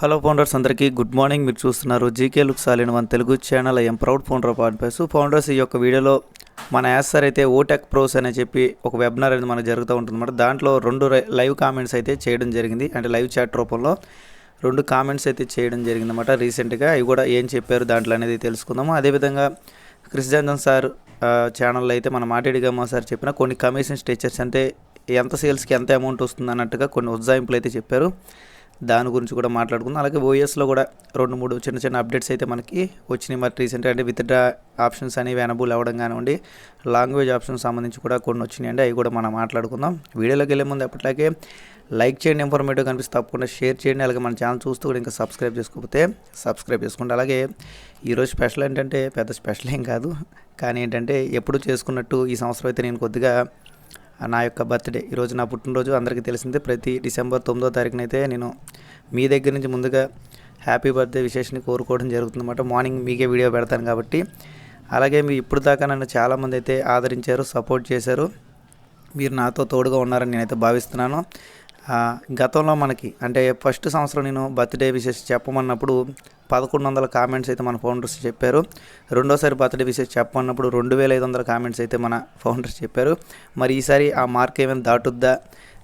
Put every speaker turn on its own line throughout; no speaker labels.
Hello founders అందరికీ good morning. మీరు చూస్తున్నారు జీకే లుక్ సాలిన్ one Telugu channel. I'm proud founder of ఆర్డ్పేస్ founders ఈ యొక్క వీడియోలో మన యాస్ సార్ అయితే ఓటెక్ ప్రోస్ అని చెప్పి ఒక వెబినార్ అనేది మనకు జరుగుతూ ఉంటుందన్నమాట దాంట్లో రెండు లైవ్ కామెంట్స్ అయితే చేయడం జరిగింది. అంటే లైవ్ చాట్ రూపంలో రెండు కామెంట్స్ అయితే చేయడం జరిగిందన్నమాట రీసెంట్గా. అవి కూడా ఏం చెప్పారు దాంట్లో అనేది తెలుసుకుందాము. అదేవిధంగా క్రిస్ జాన్సన్ సార్ ఛానల్లో అయితే మన మాటేడిగమ్మ సార్ చెప్పిన కొన్ని కమిషన్ స్ట్రక్చర్స్ అంటే ఎంత సేల్స్కి ఎంత అమౌంట్ వస్తుంది అన్నట్టుగా కొన్ని ఉజ్జాయింపులు అయితే చెప్పారు. దాని గురించి కూడా మాట్లాడుకుందాం. అలాగే ఓఎస్లో కూడా రెండు మూడు చిన్న చిన్న అప్డేట్స్ అయితే మనకి వచ్చినాయి. మరి రీసెంట్గా అంటే విత్ డ్రా ఆప్షన్స్ అనేవి ఎనబుల్ అవ్వడం కానివ్వండి లాంగ్వేజ్ ఆప్షన్స్ సంబంధించి కూడా కొన్ని వచ్చినాయి అండి. అవి కూడా మనం మాట్లాడుకుందాం. వీడియోలోకి వెళ్ళే ముందు ఎప్పటిలాగే లైక్ చేయండి ఇన్ఫర్మేటివ్ కనిపిస్తే తప్పకుండా షేర్ చేయండి. అలాగే మన ఛానల్ చూస్తూ కూడా ఇంకా సబ్స్క్రైబ్ చేసుకోకపోతే సబ్స్క్రైబ్ చేసుకోండి. అలాగే ఈరోజు స్పెషల్ ఏంటంటే పెద్ద స్పెషల్ ఏం కాదు. కానీ ఏంటంటే ఎప్పుడు చేసుకున్నట్టు ఈ సంవత్సరం అయితే నేను కొద్దిగా నా యొక్క బర్త్డే. ఈరోజు నా పుట్టినరోజు. అందరికీ తెలిసిందే. ప్రతి డిసెంబర్ తొమ్మిదో తారీఖున అయితే నేను మీ దగ్గర నుంచి ముందుగా హ్యాపీ బర్త్డే విశేషాన్ని కోరుకోవడం జరుగుతుందన్నమాట. మార్నింగ్ మీకే వీడియో పెడతాను కాబట్టి. అలాగే మీరు ఇప్పుడు దాకా నన్ను చాలామంది అయితే ఆదరించారు సపోర్ట్ చేశారు. మీరు నాతో తోడుగా ఉన్నారని నేనైతే భావిస్తున్నాను. గతంలో మనకి అంటే ఫస్ట్ సంవత్సరం నేను బర్త్డే విషెస్ చెప్పమన్నప్పుడు పదకొండు వందల కామెంట్స్ అయితే మన ఫౌండర్స్ చెప్పారు. రెండోసారి బర్త్డే విషెస్ చెప్పమన్నప్పుడు రెండు వేల ఐదు వందల కామెంట్స్ అయితే మన ఫౌండర్స్ చెప్పారు. మరి ఈసారి ఆ మార్క్ ఏమైనా దాటుద్దా?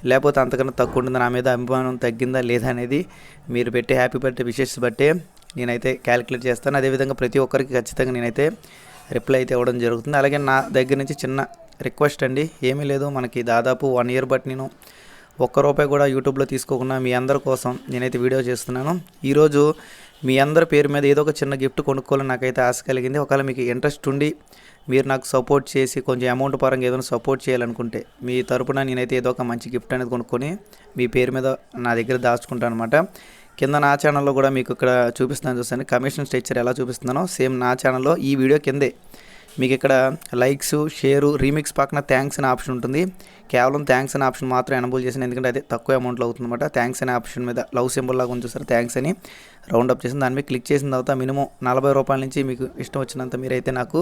లేకపోతే అంతకన్నా తక్కువ ఉంటుందా? నా మీద అభిమానం తగ్గిందా లేదా అనేది మీరు పెట్టే హ్యాపీ బర్త్డే విషెస్ బట్టే నేనైతే క్యాలిక్యులేట్ చేస్తాను. అదేవిధంగా ప్రతి ఒక్కరికి ఖచ్చితంగా నేనైతే రిప్లై అయితే ఇవ్వడం జరుగుతుంది. అలాగే నా దగ్గర నుంచి చిన్న రిక్వెస్ట్ అండి. ఏమీ లేదు. మనకి దాదాపు వన్ ఇయర్ బట్టి నేను ఒక్క రూపాయి కూడా యూట్యూబ్లో తీసుకోకుండా మీ అందరి కోసం నేనైతే వీడియో చేస్తున్నాను. ఈరోజు మీ అందరి పేరు మీద ఏదో ఒక చిన్న గిఫ్ట్ కొనుక్కోవాలని నాకైతే ఆశ కలిగింది. ఒకవేళ మీకు ఇంట్రెస్ట్ ఉండి మీరు నాకు సపోర్ట్ చేసి కొంచెం అమౌంట్ పరంగా ఏదైనా సపోర్ట్ చేయాలనుకుంటే మీ తరపున నేనైతే ఏదో ఒక మంచి గిఫ్ట్ అనేది కొనుక్కొని మీ పేరు మీద నా దగ్గర దాచుకుంటాను అనమాట కింద నా ఛానల్లో కూడా మీకు ఇక్కడ చూపిస్తున్నాను చూస్తాను కమిషన్ స్ట్రక్చర్ ఎలా చూపిస్తున్నానో సేమ్ నా ఛానల్లో ఈ వీడియో కిందే మీకు ఇక్కడ లైక్స్ షేరు రీమిక్స్ పక్కన థ్యాంక్స్ అనే ఆప్షన్ ఉంటుంది. కేవలం థ్యాంక్స్ అనే ఆప్షన్ మాత్రం ఎనబుల్ చేసిన ఎందుకంటే అది తక్కువ అమౌంట్లో అవుతుందన్నమాట. థ్యాంక్స్ అనే ఆప్షన్ మీద లవ్ సింబల్ లాగా ఉంది థ్యాంక్స్ అని రౌండ్ అప్ చేసిన దాని మీద క్లిక్ చేసిన తర్వాత మినిమం నలభై రూపాయల నుంచి మీకు ఇష్టం వచ్చినంత మీరైతే నాకు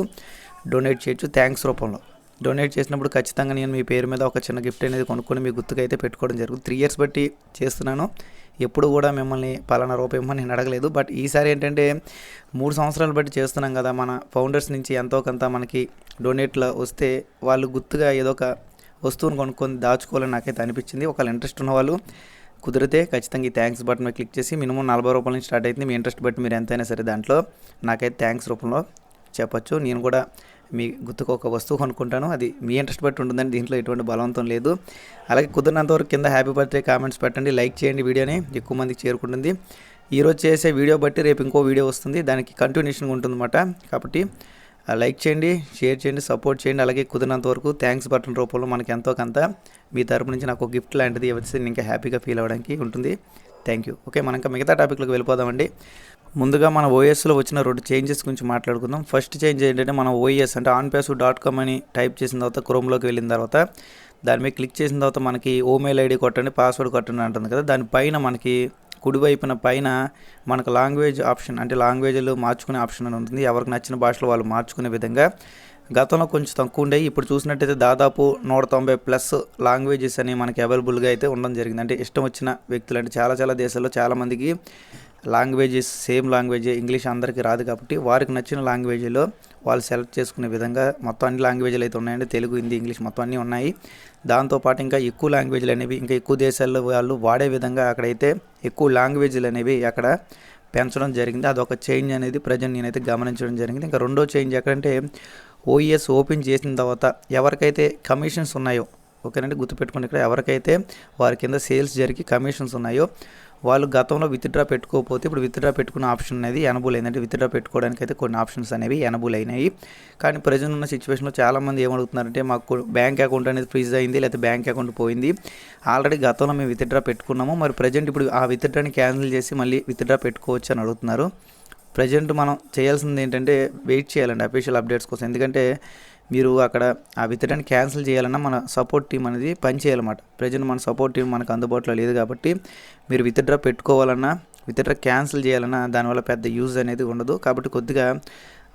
డొనేట్ చేయొచ్చు థ్యాంక్స్ రూపంలో. డొనేట్ చేసినప్పుడు ఖచ్చితంగా నేను మీ పేరు మీద ఒక చిన్న గిఫ్ట్ అనేది కొనుక్కొని మీ గుర్తుగా అయితే పెట్టుకోవడం జరుగుతుంది. త్రీ ఇయర్స్ బట్టి చేస్తున్నాను. ఎప్పుడు కూడా మిమ్మల్ని పలానా రూపాయి నేను అడగలేదు. బట్ ఈసారి ఏంటంటే మూడు సంవత్సరాలు బట్టి చేస్తున్నాం కదా మన ఫౌండర్స్ నుంచి ఎంతో కొంత మనకి డొనేట్లో వస్తే వాళ్ళు గుర్తుగా ఏదో ఒక వస్తువును కొనుక్కొని దాచుకోవాలని నాకైతే అనిపించింది. ఒకవేళ ఇంట్రెస్ట్ ఉన్న వాళ్ళు కుదిరితే ఖచ్చితంగా ఈ థ్యాంక్స్ బటన్ మీద క్లిక్ చేసి మినిమం నలభై రూపాయల నుంచి స్టార్ట్ అవుతుంది. మీ ఇంట్రెస్ట్ బట్టి మీరు ఎంతైనా సరే దాంట్లో నాకైతే థ్యాంక్స్ రూపంలో చెప్పచ్చు. నేను కూడా మీ గుర్తుకు ఒక వస్తువు కొనుక్కుంటాను. అది మీ ఇంట్రెస్ట్ బట్టి ఉంటుందని దీంట్లో ఎటువంటి బలవంతం లేదు. అలాగే కుదిరినంత వరకు కింద హ్యాపీ బర్త్డే కామెంట్స్ పెట్టండి. లైక్ చేయండి వీడియోని. ఎక్కువ మందికి చేరుకుంటుంది. ఈరోజు చేసే వీడియో బట్టి రేపు ఇంకో వీడియో వస్తుంది. దానికి కంటిన్యూషన్గా ఉంటుందన్నమాట. కాబట్టి ఆ, లైక్ చేయండి షేర్ చేయండి సపోర్ట్ చేయండి. అలాగే కుదిరినంత వరకు థ్యాంక్స్ బటన్ రూపంలో మనకి ఎంతో కొంత మీ తరపు నుంచి నాకు గిఫ్ట్ లాంటిది ఇవ్వచ్చు ఇంకా హ్యాపీగా ఫీల్ అవ్వడానికి ఉంటుంది. థ్యాంక్ యూ ఓకే మనం ఇంకా మిగతా టాపిక్లోకి వెళ్ళిపోదామండి. ముందుగా మన ఓఎస్లో వచ్చిన రెండు చేంజెస్ గురించి మాట్లాడుకుందాం. ఫస్ట్ చేంజ్ ఏంటంటే మన ఓఎస్ అంటే ఆన్పేసు డాట్ కామ్ అని టైప్ చేసిన తర్వాత క్రోమ్లోకి వెళ్ళిన తర్వాత దాని మీద క్లిక్ చేసిన తర్వాత మనకి ఓమెయిల్ ఐడి కొట్టండి పాస్వర్డ్ కొట్టండి అంటుంది కదా. దానిపైన మనకి కుడివైపున పైన మనకు లాంగ్వేజ్ ఆప్షన్ అంటే లాంగ్వేజ్లు మార్చుకునే ఆప్షన్ అని ఉంటుంది. ఎవరికి నచ్చిన భాషలో వాళ్ళు మార్చుకునే విధంగా గతంలో కొంచెం తక్కువ ఉండే ఇప్పుడు చూసినట్టయితే దాదాపు నూట తొంభై ప్లస్ లాంగ్వేజెస్ అని మనకి అవైలబుల్గా అయితే ఉండడం జరిగింది. అంటే ఇష్టం వచ్చిన వ్యక్తులు అంటే చాలా చాలా దేశాల్లో చాలామందికి లాంగ్వేజెస్ సేమ్ లాంగ్వేజ్ ఇంగ్లీష్ అందరికీ రాదు కాబట్టి వారికి నచ్చిన లాంగ్వేజ్లో వాళ్ళు సెలెక్ట్ చేసుకునే విధంగా మొత్తం అన్ని లాంగ్వేజ్లు అయితే ఉన్నాయండి. తెలుగు హిందీ ఇంగ్లీష్ మొత్తం అన్నీ ఉన్నాయి. దాంతోపాటు ఇంకా ఎక్కువ లాంగ్వేజ్లు అనేవి ఇంకా ఎక్కువ దేశాల్లో వాళ్ళు వాడే విధంగా అక్కడైతే ఎక్కువ లాంగ్వేజ్లు అనేవి అక్కడ పెంచడం జరిగింది. అదొక చేంజ్ అనేది ప్రజెంట్ నేనైతే గమనించడం జరిగింది. ఇంకా రెండో చేంజ్ ఎక్కడంటే ఓఈఎస్ ఓపెన్ చేసిన తర్వాత ఎవరికైతే కమిషన్స్ ఉన్నాయో ఓకేనండి? గుర్తుపెట్టుకోండి ఇక్కడ ఎవరికైతే వారి కింద సేల్స్ జరిగి కమిషన్స్ ఉన్నాయో వాళ్ళు గతంలో విత్డ్రా పెట్టుకోకపోతే ఇప్పుడు విత్డ్రా పెట్టుకున్న ఆప్షన్ అనేది ఎనబుల్ అయిందంటే విత్డ్రా పెట్టుకోవడానికి అయితే కొన్ని ఆప్షన్స్ అనేవి ఎనబుల్ అయినాయి. కానీ ప్రజెంట్ ఉన్న సిచ్యువేషన్లో చాలామంది ఏమడుగుతున్నారంటే మాకు బ్యాంక్ అకౌంట్ అనేది ఫ్రీజ్ అయింది లేకపోతే బ్యాంక్ అకౌంట్ పోయింది. ఆల్రెడీ గతంలో మేము విత్డ్రా పెట్టుకున్నాము. మరి ప్రజెంట్ ఇప్పుడు ఆ విత్డ్రాని క్యాన్సిల్ చేసి మళ్ళీ విత్డ్రా పెట్టుకోవచ్చు అని అడుగుతున్నారు. ప్రజెంట్ మనం చేయాల్సింది ఏంటంటే వెయిట్ చేయాలండి అఫీషియల్ అప్డేట్స్ కోసం. ఎందుకంటే మీరు అక్కడ ఆ విత్డ్రాని క్యాన్సిల్ చేయాలన్నా మన సపోర్ట్ టీం అనేది పని చేయాలన్నమాట. ప్రజెంట్ మన సపోర్ట్ టీం మనకు అందుబాటులో లేదు కాబట్టి మీరు విత్డ్రా పెట్టుకోవాలన్నా విత్డ్రా క్యాన్సిల్ చేయాలన్నా దానివల్ల పెద్ద యూజ్ అనేది ఉండదు. కాబట్టి కొద్దిగా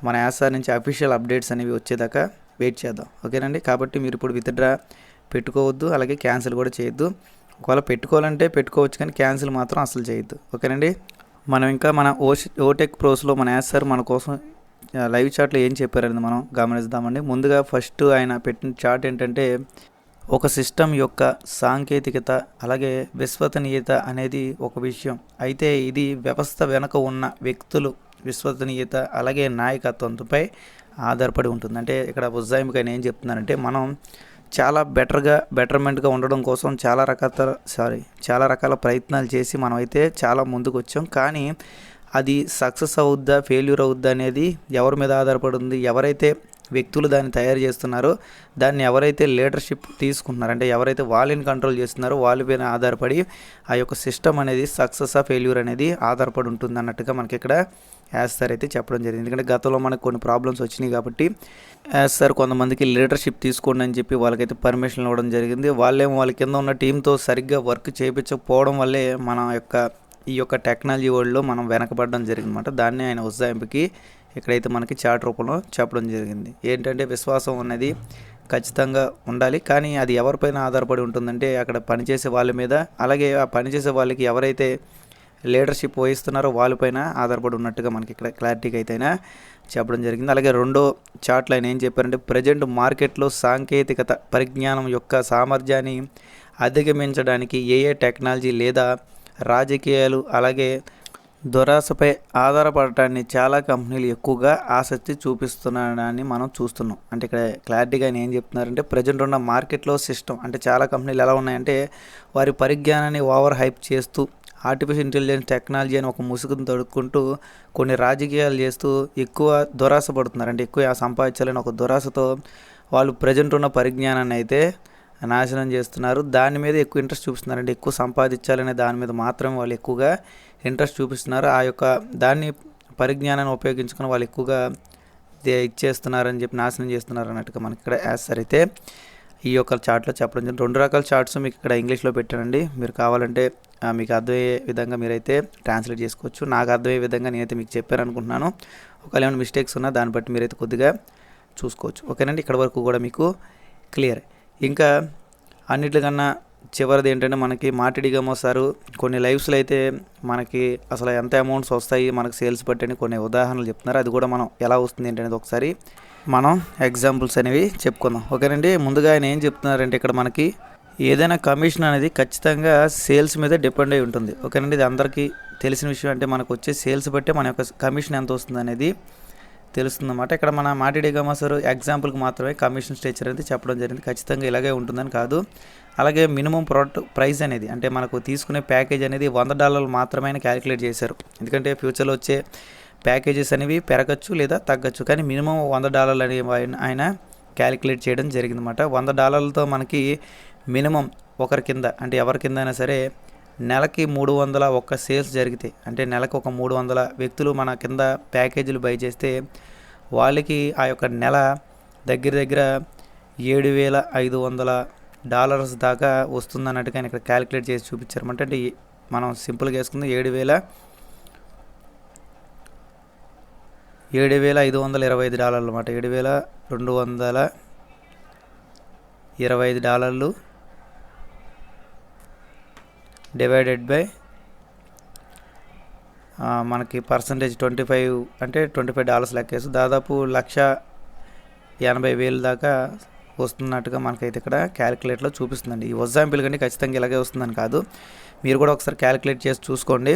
మన యాసార్ నుంచి అఫీషియల్ అప్డేట్స్ అనేవి వచ్చేదాకా వెయిట్ చేద్దాం. ఓకేనండి? కాబట్టి మీరు ఇప్పుడు విత్డ్రా పెట్టుకోవద్దు అలాగే క్యాన్సిల్ కూడా చేయొద్దు. ఒకవేళ పెట్టుకోవాలంటే పెట్టుకోవచ్చు కానీ క్యాన్సిల్ మాత్రం అసలు చేయొద్దు. ఓకేనండి? మనం ఇంకా మన ఓ ఓటెక్ ప్రోస్లో మన యాస్ సార్ మన కోసం లైవ్ చాట్లో ఏం చెప్పారని మనం? గమనిద్దామండి. ముందుగా ఫస్ట్ ఆయన పెట్టిన చాట్ ఏంటంటే ఒక సిస్టమ్ యొక్క సాంకేతికత అలాగే విశ్వసనీయత అనేది ఒక విషయం. అయితే ఇది వ్యవస్థ వెనుక ఉన్న వ్యక్తులు విశ్వసనీయత అలాగే నాయకత్వంపై ఆధారపడి ఉంటుంది. అంటే ఇక్కడ ఉజ్జాయింపుగా నేను ఏం చెప్తున్నానంటే మనం చాలా బెటర్గా బెటర్మెంట్గా ఉండడం కోసం చాలా రకాల సారీ చాలా రకాల ప్రయత్నాలు చేసి మనం అయితే చాలా ముందుకు వచ్చాం కానీ అది సక్సెస్ అవుద్దా ఫెయిల్యూర్ అవుద్దా అనేది ఎవరి మీద ఆధారపడి ఉంది ఎవరైతే వ్యక్తులు దాన్ని తయారు చేస్తున్నారో దాన్ని ఎవరైతే లీడర్షిప్ తీసుకుంటున్నారో అంటే ఎవరైతే వాళ్ళని కంట్రోల్ చేస్తున్నారో వాళ్ళపైన ఆధారపడి ఆ యొక్క సిస్టమ్ అనేది సక్సెస్ ఆ ఫెయిల్యూర్ అనేది ఆధారపడి ఉంటుంది అన్నట్టుగా మనకి ఇక్కడ యాజ్ సార్ అయితే చెప్పడం జరిగింది. ఎందుకంటే గతంలో మనకు కొన్ని ప్రాబ్లమ్స్ వచ్చినాయి కాబట్టి యాజ్ సార్ కొంతమందికి లీడర్షిప్ తీసుకోండి అని చెప్పి వాళ్ళకైతే పర్మిషన్ ఇవ్వడం జరిగింది. వాళ్ళేమో వాళ్ళ కింద ఉన్న టీంతో సరిగ్గా వర్క్ చేయించకపోవడం వల్లే మన యొక్క ఈ యొక్క టెక్నాలజీ వరల్డ్లో మనం వెనకబడడం జరిగిందన్నమాట. దాన్ని ఆయన ఉజ్జాయింపుకి ఇక్కడైతే మనకి చాట్ రూపంలో చెప్పడం జరిగింది. ఏంటంటే విశ్వాసం అనేది ఖచ్చితంగా ఉండాలి. కానీ అది ఎవరిపైన ఆధారపడి ఉంటుందంటే అక్కడ పనిచేసే వాళ్ళ మీద అలాగే ఆ పనిచేసే వాళ్ళకి ఎవరైతే లీడర్షిప్ వహిస్తున్నారో వాళ్ళపైన ఆధారపడి ఉన్నట్టుగా మనకి ఇక్కడ క్లారిటీగా అయితేనే చెప్పడం జరిగింది. అలాగే రెండో చాట్లో ఆయన ఏం చెప్పారంటే ప్రజెంట్ మార్కెట్లో సాంకేతికత పరిజ్ఞానం యొక్క సామర్థ్యాన్ని అధిగమించడానికి ఏ ఏ టెక్నాలజీ లేదా రాజకీయాలు అలాగే దురాశపై ఆధారపడటాన్ని చాలా కంపెనీలు ఎక్కువగా ఆసక్తి చూపిస్తున్నాయని మనం చూస్తున్నాం. అంటే ఇక్కడ క్లారిటీగా ఏం చెప్తున్నారంటే ప్రజెంట్ ఉన్న మార్కెట్లో సిస్టమ్ అంటే చాలా కంపెనీలు ఎలా ఉన్నాయంటే వారి పరిజ్ఞానాన్ని ఓవర్ హైప్ చేస్తూ ఆర్టిఫిషియల్ ఇంటెలిజెన్స్ టెక్నాలజీ అని ఒక ముసుగును తడుక్కుంటూ కొన్ని రాజకీయాలు చేస్తూ ఎక్కువ దురాశ పడుతున్నారు అంటే ఎక్కువ సంపాదించాలని ఒక దురాశతో వాళ్ళు ప్రజెంట్ ఉన్న పరిజ్ఞానాన్ని అయితే నాశనం చేస్తున్నారు. దాని మీద ఎక్కువ ఇంట్రెస్ట్ చూపిస్తున్నారండి. ఎక్కువ సంపాదించాలనే దాని మీద మాత్రమే వాళ్ళు ఎక్కువగా ఇంట్రెస్ట్ చూపిస్తున్నారు. ఆ యొక్క దాన్ని పరిజ్ఞానాన్ని ఉపయోగించుకుని వాళ్ళు ఎక్కువగా ఇచ్చేస్తున్నారని చెప్పి నాశనం చేస్తున్నారు అన్నట్టుగా మనకి ఇక్కడ యాసర్ అయితే ఈ యొక్క చార్ట్లో చెప్పడం జరిగింది. రెండు రకాల చార్ట్స్ మీకు ఇక్కడ ఇంగ్లీష్లో పెట్టానండి. మీరు కావాలంటే మీకు అర్థమయ్యే విధంగా మీరైతే ట్రాన్స్లేట్ చేసుకోవచ్చు. నాకు అర్థమయ్యే విధంగా నేనైతే మీకు చెప్పాను అనుకుంటున్నాను. ఒకవేళ ఏమైనా మిస్టేక్స్ ఉన్నా దాన్ని బట్టి మీరైతే కొద్దిగా చూసుకోవచ్చు. ఓకేనండి? ఇక్కడ వరకు కూడా మీకు క్లియర్. ఇంకా అన్నిటికన్నా చివరిది ఏంటంటే మనకి మాటిడిగా మోస్తారు కొన్ని లైవ్స్లో అయితే మనకి అసలు ఎంత అమౌంట్స్ వస్తాయి మనకి సేల్స్ బట్టి కొన్ని ఉదాహరణలు చెప్తున్నారు. అది కూడా మనం ఎలా వస్తుంది ఏంటనేది ఒకసారి మనం ఎగ్జాంపుల్స్ అనేవి చెప్పుకుందాం. ఓకేనండి? ముందుగా ఆయన ఏం చెప్తున్నారంటే ఇక్కడ మనకి ఏదైనా కమిషన్ అనేది ఖచ్చితంగా సేల్స్ మీద డిపెండ్ అయి ఉంటుంది. ఓకేనండి? ఇది అందరికీ తెలిసిన విషయం అంటే మనకు వచ్చే సేల్స్ బట్టే మన యొక్క కమిషన్ ఎంత వస్తుంది అనేది తెలుస్తుందన్నమాట. ఇక్కడ మన మాటిడి సార్ ఎగ్జాంపుల్కి మాత్రమే కమిషన్ స్ట్రక్చర్ అనేది చెప్పడం జరిగింది. ఖచ్చితంగా ఇలాగే ఉంటుందని కాదు. అలాగే మినిమం ప్రోడక్ట్ ప్రైస్ అనేది అంటే మనకు తీసుకునే ప్యాకేజ్ అనేది వంద డాలర్లు మాత్రమే క్యాలిక్యులేట్ చేశారు. ఎందుకంటే ఫ్యూచర్లో వచ్చే ప్యాకేజెస్ అనేవి పెరగచ్చు లేదా తగ్గచ్చు. కానీ మినిమం వంద డాలర్లు అనేవి ఆయన- ఆయన క్యాలిక్యులేట్ చేయడం జరిగిందన్నమాట. వంద డాలర్లతో మనకి మినిమం ఒకరి కింద అంటే ఎవరి కింద అయినా సరే నెలకి మూడు వందల ఒక్క సేల్స్ జరిగితే అంటే నెలకు ఒక మూడు వందల వ్యక్తులు మన కింద ప్యాకేజీలు బై చేస్తే వాళ్ళకి ఆ యొక్క నెల దగ్గర దగ్గర ఏడు వేల ఐదు వందల డాలర్స్ దాకా వస్తుంది అన్నట్టుగా ఆయన ఇక్కడ క్యాలిక్యులేట్ చేసి చూపించారు. అంటే మనం సింపుల్గా వేసుకుంది ఏడు వేల ఏడు వేల ఐదు వందల ఇరవై ఐదు డాలర్లు అన్నమాట. ఏడు వేల రెండు వందల ఇరవై ఐదు డాలర్లు డివైడెడ్ బై మనకి పర్సంటేజ్ ట్వంటీ ఫైవ్ అంటే ట్వంటీ ఫైవ్ డాలర్స్ లెక్కేసి దాదాపు లక్ష ఎనభై వేలు దాకా వస్తున్నట్టుగా మనకైతే ఇక్కడ క్యాలిక్యులేట్లో చూపిస్తుందండి. ఈ ఎగ్జాంపుల్ కంటే ఖచ్చితంగా ఇలాగే వస్తుందని కాదు. మీరు కూడా ఒకసారి క్యాలిక్యులేట్ చేసి చూసుకోండి.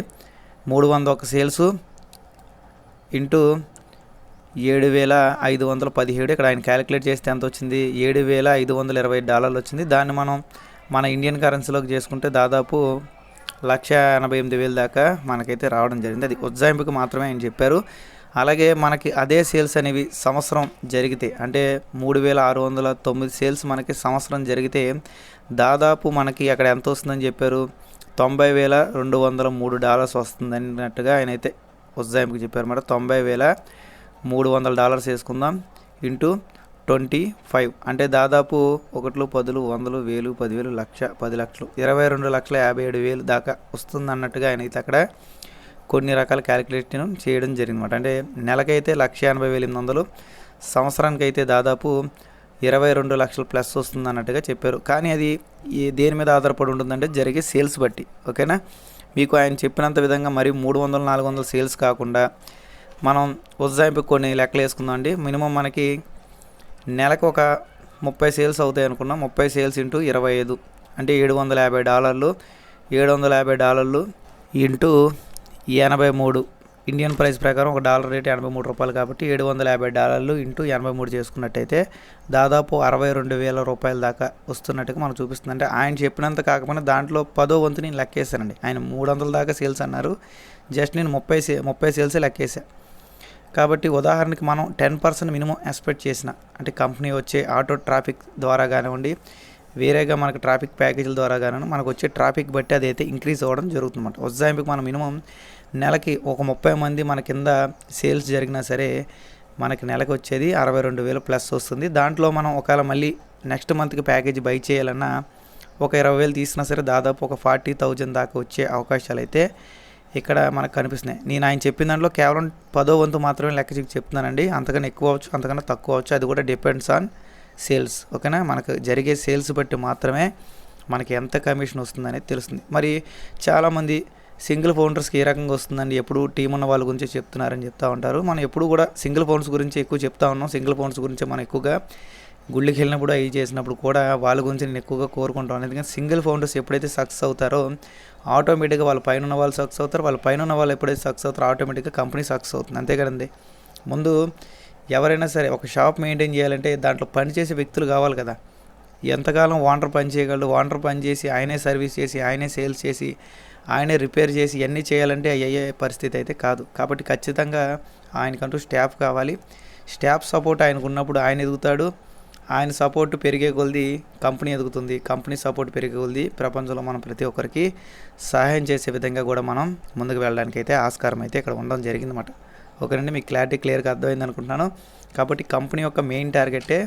మూడు వంద ఒక సేల్స్ ఇంటూ ఏడు వేల ఐదు వందల పదిహేడు. ఇక్కడ ఆయన క్యాలిక్యులేట్ చేస్తే ఎంత వచ్చింది? ఏడు వేల ఐదు వందల ఇరవై డాలర్లు వచ్చింది. దాన్ని మనం మన ఇండియన్ కరెన్సీలోకి చేసుకుంటే దాదాపు లక్ష ఎనభై ఎనిమిది వేలు దాకా మనకైతే రావడం జరిగింది. అది ఉజ్జాయింపుకి మాత్రమే ఆయన చెప్పారు. అలాగే మనకి అదే సేల్స్ అనేవి సంవత్సరం జరిగితే అంటే మూడు వేల ఆరు వందల తొమ్మిది సేల్స్ మనకి సంవత్సరం జరిగితే దాదాపు మనకి అక్కడ ఎంత వస్తుందని చెప్పారు? తొంభై వేల రెండు వందల మూడు డాలర్స్ వస్తుంది అన్నట్టుగా ఆయన అయితే ఉజ్జాయింపుకి చెప్పారు అన్నమాట. తొంభై వేల మూడు వందల డాలర్స్ వేసుకుందాం ఇంటూ ట్వంటీ ఫైవ్. అంటే దాదాపు ఒకట్లు పదులు వందలు వేలు పదివేలు లక్ష పది లక్షలు ఇరవై రెండు లక్షల యాభై ఏడు వేలు దాకా వస్తుంది అన్నట్టుగా ఆయన అయితే అక్కడ కొన్ని రకాల క్యాలిక్యులేషన్ చేయడం జరిగిందన్నమాట. అంటే నెలకైతే లక్ష ఎనభై వేల ఎనిమిది వందలు సంవత్సరానికి అయితే దాదాపు ఇరవై రెండు లక్షలు ప్లస్ వస్తుంది అన్నట్టుగా చెప్పారు. కానీ అది దేని మీద ఆధారపడి ఉంటుందంటే జరిగే సేల్స్ బట్టి ఓకేనా? మీకు ఆయన చెప్పినంత విధంగా మరి మూడు వందలు నాలుగు వందలు సేల్స్ కాకుండా మనం ఉజ్జాయింపు కొన్ని లెక్కలు వేసుకుందాం అండి మినిమం మనకి నెలకు ఒక ముప్పై సేల్స్ అవుతాయి అనుకున్నాం ముప్పై సేల్స్ ఇంటూ ఇరవై ఐదు. అంటే ఏడు వందల యాభై డాలర్లు ఏడు వందల యాభై డాలర్లు ఇంటూ ఎనభై మూడు. ఇండియన్ ప్రైస్ ప్రకారం ఒక డాలర్ రేట్ ఎనభై మూడు రూపాయలు కాబట్టి ఏడు వందల యాభై డాలర్లు ఇంటూ ఎనభై మూడు చేసుకున్నట్టయితే దాదాపు అరవై రెండు వేల రూపాయల దాకా వస్తున్నట్టుగా మనకు చూపిస్తుంది. అంటే ఆయన చెప్పినంత కాకపోయినా దాంట్లో పదో వంతు నేను లెక్కేసానండి ఆయన మూడు వందల దాకా సేల్స్ అన్నారు. జస్ట్ నేను ముప్పై సే ముప్పై సేల్స్ లెక్కేసాను కాబట్టి ఉదాహరణకి మనం టెన్ పర్సెంట్ మినిమం ఎక్స్పెక్ట్ చేసిన అంటే కంపెనీ వచ్చే ఆటో ట్రాఫిక్ ద్వారా కానివ్వండి వేరేగా మనకు ట్రాఫిక్ ప్యాకేజీల ద్వారా కానివ్వండి మనకు వచ్చే ట్రాఫిక్ బట్టి అదైతే ఇంక్రీజ్ అవ్వడం జరుగుతుందన్నమాట. ఉజ్జాయింపుకి మనం మినిమం నెలకి ఒక ముప్పై మంది మన కింద సేల్స్ జరిగినా సరే మనకి నెలకు వచ్చేది అరవై రెండు వేలు ప్లస్ వస్తుంది. దాంట్లో మనం ఒకవేళ మళ్ళీ నెక్స్ట్ మంత్కి ప్యాకేజీ బై చేయాలన్నా ఒక ఇరవై వేలు తీసినా సరే దాదాపు ఒక ఫార్టీ థౌజండ్ దాకా వచ్చే అవకాశాలు అయితే ఇక్కడ మనకు కనిపిస్తున్నాయి. నేను ఆయన చెప్పిన దాంట్లో కేవలం పదో వంతు మాత్రమే లెక్క చెప్పి చెప్తున్నానండి. అంతకన్నా ఎక్కువ అవచ్చు అంతకన్నా తక్కువ అవచ్చు అది కూడా డిపెండ్స్ ఆన్ సేల్స్ ఓకేనా మనకు జరిగే సేల్స్ బట్టి మాత్రమే మనకి ఎంత కమిషన్ వస్తుందనేది తెలుస్తుంది. మరి చాలామంది సింగిల్ ఫౌండర్స్కి ఏ రకంగా వస్తుందండి? ఎప్పుడు టీం ఉన్న వాళ్ళ గురించి చెప్తున్నారని చెప్తూ ఉంటారు. మనం ఎప్పుడు కూడా సింగిల్ ఫౌండ్స్ గురించి ఎక్కువ చెప్తా ఉన్నాం. సింగిల్ ఫౌండ్స్ గురించి మనం ఎక్కువగా గుళ్ళకి వెళ్ళినప్పుడు అవి చేసినప్పుడు కూడా వాళ్ళ గురించి నేను ఎక్కువగా కోరుకుంటాను. ఎందుకంటే సింగిల్ ఫౌండర్స్ ఎప్పుడైతే సక్సెస్ అవుతారో ఆటోమేటిక్గా వాళ్ళ పైన ఉన్న వాళ్ళు సక్సెస్ అవుతారు. వాళ్ళ పైన ఉన్న వాళ్ళు ఎప్పుడైతే సక్సెస్ అవుతారో ఆటోమేటిక్గా కంపెనీ సక్సెస్ అవుతుంది. అంతే కదండి. ముందు ఎవరైనా సరే ఒక షాప్ మెయింటైన్ చేయాలంటే దాంట్లో పనిచేసే వ్యక్తులు కావాలి కదా. ఎంతకాలం ఓనర్ పని చేయగలడు? ఓనర్ పని చేసి ఆయనే సర్వీస్ చేసి ఆయనే సేల్స్ చేసి ఆయనే రిపేర్ చేసి ఇవన్నీ చేయాలంటే అయ్యే పరిస్థితి అయితే కాదు. కాబట్టి ఖచ్చితంగా ఆయనకంటూ స్టాఫ్ కావాలి. స్టాఫ్ సపోర్ట్ ఆయనకు ఉన్నప్పుడు ఆయన ఎదుగుతాడు. ఆయన సపోర్ట్ పెరిగే కొలది కంపెనీ ఎదుగుతుంది. కంపెనీ సపోర్ట్ పెరిగే కొలది ప్రపంచంలో మనం ప్రతి ఒక్కరికి సహాయం చేసే విధంగా కూడా మనం ముందుకు వెళ్ళడానికి అయితే ఆస్కారం అయితే ఇక్కడ ఉండడం జరిగిందన్నమాట. ఓకేనండి మీకు క్లారిటీ క్లియర్గా అర్థమైంది అనుకుంటున్నాను. కాబట్టి కంపెనీ యొక్క మెయిన్ టార్గెటే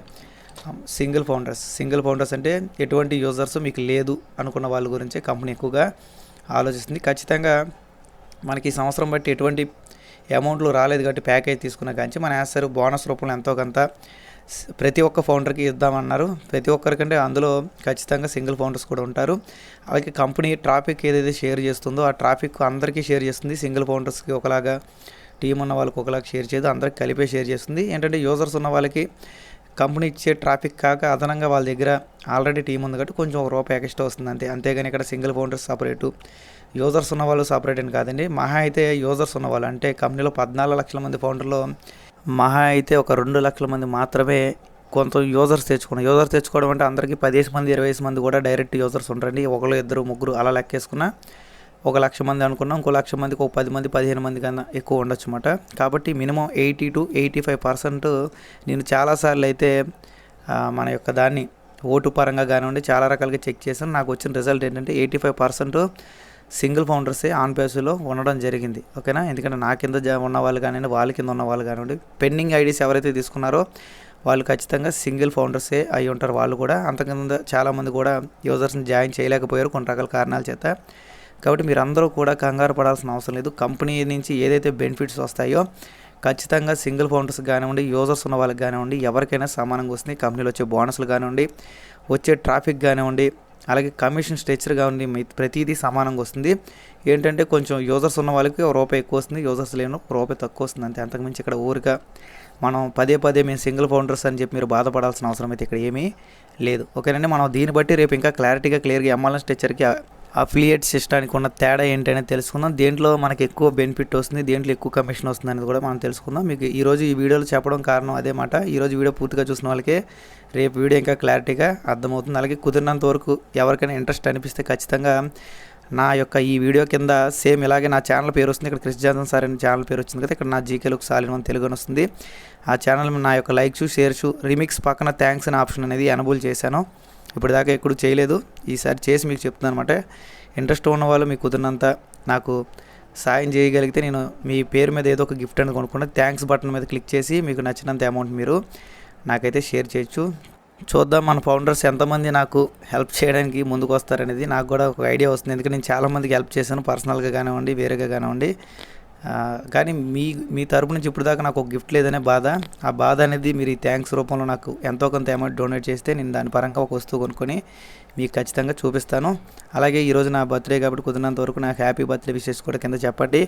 సింగిల్ ఫౌండర్స్. సింగిల్ ఫౌండర్స్ అంటే ఎటువంటి యూజర్స్ మీకు లేదు అనుకున్న వాళ్ళ గురించే కంపెనీ ఎక్కువగా ఆలోచిస్తుంది. ఖచ్చితంగా మనకి సంవత్సరం బట్టి ఎటువంటి అమౌంట్లు రాలేదు కాబట్టి ప్యాకేజ్ తీసుకున్న కాంచి మన వేస్తారు బోనస్ రూపంలో ఎంతో కొంత ప్రతి ఒక్క ఫౌండర్కి ఇద్దామన్నారు. ప్రతి ఒక్కరికంటే అందులో ఖచ్చితంగా సింగిల్ ఫౌండర్స్ కూడా ఉంటారు. అలాగే కంపెనీ ట్రాఫిక్ ఏదైతే షేర్ చేస్తుందో ఆ ట్రాఫిక్ అందరికీ షేర్ చేస్తుంది. సింగిల్ ఫౌండర్స్కి ఒకలాగా టీం ఉన్న వాళ్ళకి ఒకలాగా షేర్ చేయదు. అందరికి కలిపే షేర్ చేస్తుంది. ఏంటంటే యూజర్స్ ఉన్న వాళ్ళకి కంపెనీ ఇచ్చే ట్రాఫిక్ కాక అదనంగా వాళ్ళ దగ్గర ఆల్రెడీ టీం ఉంది కాబట్టి కొంచెం ఒక రూపాయి ఎక్స్ట్రా వస్తుంది అంతే. అంతేగాని ఇక్కడ సింగిల్ ఫౌండర్స్ సపరేటు. యూజర్స్ ఉన్న వాళ్ళు సపరేట్ అని కాదండి. మహా అయితే యూజర్స్ ఉన్నవాళ్ళు అంటే కంపెనీలో పద్నాలుగు లక్షల మంది ఫౌండర్లో మహా అయితే ఒక రెండు లక్షల మంది మాత్రమే కొంత యూజర్స్ తెచ్చుకున్నాం యూజర్స్ తెచ్చుకోవడం అంటే అందరికీ పదిహేను మంది ఇరవై మంది కూడా డైరెక్ట్ యూజర్స్ ఉంటారండి. ఒకళ్ళు ఇద్దరు ముగ్గురు అలా లెక్కేసుకున్నా ఒక లక్ష మంది అనుకున్నాం ఇంకో లక్ష మందికి ఒక పది మంది పదిహేను మంది కన్నా ఎక్కువ ఉండొచ్చు అనమాట కాబట్టి minimum eighty to eighty five percent నేను చాలాసార్లు అయితే మన యొక్క దాన్ని ఓటు పరంగా కానివ్వండి చాలా రకాలుగా చెక్ చేశాను. నాకు వచ్చిన రిజల్ట్ ఏంటంటే ఎయిటీ ఫైవ్ పర్సెంట్ సింగిల్ ఫౌండర్సే ఆన్ పేస్లో ఉండడం జరిగింది. ఓకేనా? ఎందుకంటే నా కింద జా- ఉన్న వాళ్ళు కానివ్వండి వాళ్ళ కింద ఉన్న వాళ్ళు కానివ్వండి పెండింగ్ ఐడీస్ ఎవరైతే తీసుకున్నారో వాళ్ళు ఖచ్చితంగా సింగిల్ ఫౌండర్సే అయి ఉంటారు వాళ్ళు కూడా. అంతకుముందు చాలామంది కూడా యూజర్స్ని జాయిన్ చేయలేకపోయారు కొన్ని రకాల కారణాల చేత. కాబట్టి మీరు అందరూ కూడా కంగారు పడాల్సిన అవసరం లేదు. కంపెనీ నుంచి ఏదైతే బెనిఫిట్స్ వస్తాయో ఖచ్చితంగా సింగిల్ ఫౌండర్స్ కానివ్వండి యూజర్స్ ఉన్న వాళ్ళకి కానివ్వండి ఎవరికైనా సమానంగా వస్తుంది. కంపెనీలో వచ్చే బోనస్లు కానివ్వండి వచ్చే ట్రాఫిక్ కానివ్వండి అలాగే కమిషన్ స్ట్రక్చర్ కానివ్వండి మీ ప్రతిదీ సమానంగా వస్తుంది. ఏంటంటే కొంచెం యూజర్స్ ఉన్న వాళ్ళకి ఒక రూపాయి ఎక్కువ వస్తుంది యూజర్స్ లేని ఒక రూపాయి తక్కువ వస్తుంది అంతే. అంతకుమించి ఇక్కడ ఊరిగా మనం పదే పదే మేము సింగిల్ ఫౌండర్స్ అని చెప్పి మీరు బాధపడాల్సిన అవసరం అయితే ఇక్కడ ఏమీ లేదు. ఓకేనండి మనం దీన్ని బట్టి రేపు ఇంకా క్లారిటీగా క్లియర్గా ఎంఎల్ఎన్ స్ట్రక్చర్కి అఫిలియేట్ సిస్టానికి ఉన్న తేడా ఏంటనేది తెలుసుకుందాం. దేంట్లో మనకి ఎక్కువ బెనిఫిట్ వస్తుంది దేంట్లో ఎక్కువ కమిషన్ వస్తుంది అనేది కూడా మనం తెలుసుకుందాం. మీకు ఈరోజు ఈ వీడియోలో చెప్పడం కారణం అదే మాట. ఈరోజు వీడియో పూర్తిగా చూసిన వాళ్ళకి రేపు వీడియో ఇంకా క్లారిటీగా అర్థమవుతుంది. అలాగే కుదిరినంత వరకు ఎవరికైనా ఇంట్రెస్ట్ అనిపిస్తే ఖచ్చితంగా నా యొక్క ఈ వీడియో కింద సేమ్ ఇలాగే నా ఛానల్ పేరు వస్తుంది. ఇక్కడ క్రిస్ జాన్సన్ సార్ అనే ఛానల్ పేరు వచ్చింది కదా ఇక్కడ నా జీకేలకు సాలిన తెలుగు అని వస్తుంది. ఆ ఛానల్ నా యొక్క లైక్స్ షేర్స్ రిమిక్స్ పక్కన థ్యాంక్స్ అనే ఆప్షన్ అనేది ఎనబుల్ చేశాను. ఇప్పటిదాకా ఎప్పుడు చేయలేదు. ఈసారి చేసి మీకు చెప్తున్నాను అనమాట. ఇంట్రెస్ట్ ఉన్న వాళ్ళు మీకు కుదిరినంత నాకు సాయం చేయగలిగితే నేను మీ పేరు మీద ఏదో ఒక గిఫ్ట్ అని కొనుక్కుంటే థ్యాంక్స్ బటన్ మీద క్లిక్ చేసి మీకు నచ్చినంత అమౌంట్ మీరు నాకైతే షేర్ చేయొచ్చు. చూద్దాం మన ఫౌండర్స్ ఎంతమంది నాకు హెల్ప్ చేయడానికి ముందుకు వస్తారనేది నాకు కూడా ఒక ఐడియా వస్తుంది. ఎందుకంటే నేను చాలామందికి హెల్ప్ చేశాను. పర్సనల్గా కానివ్వండి వేరేగా కానివ్వండి. కానీ మీ మీ తరపు నుంచి ఇప్పుడు దాకా నాకు ఒక గిఫ్ట్ లేదనే బాధ. ఆ బాధ అనేది మీరు ఈ థ్యాంక్స్ రూపంలో నాకు ఎంతో కొంత అమౌంట్ డొనేట్ చేస్తే నేను దాని పరంగా ఒక వస్తువు కొనుక్కొని మీకు ఖచ్చితంగా చూపిస్తాను. అలాగే ఈరోజు నా బర్త్డే కాబట్టి కుదిరినంత వరకు నాకు హ్యాపీ బర్త్డే విషెస్ కూడా కింద చెప్పండి.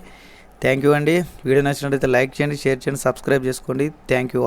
థ్యాంక్ యూ అండి. వీడియో నచ్చినట్లయితే లైక్ చేయండి షేర్ చేయండి సబ్స్క్రైబ్ చేసుకోండి. Thank you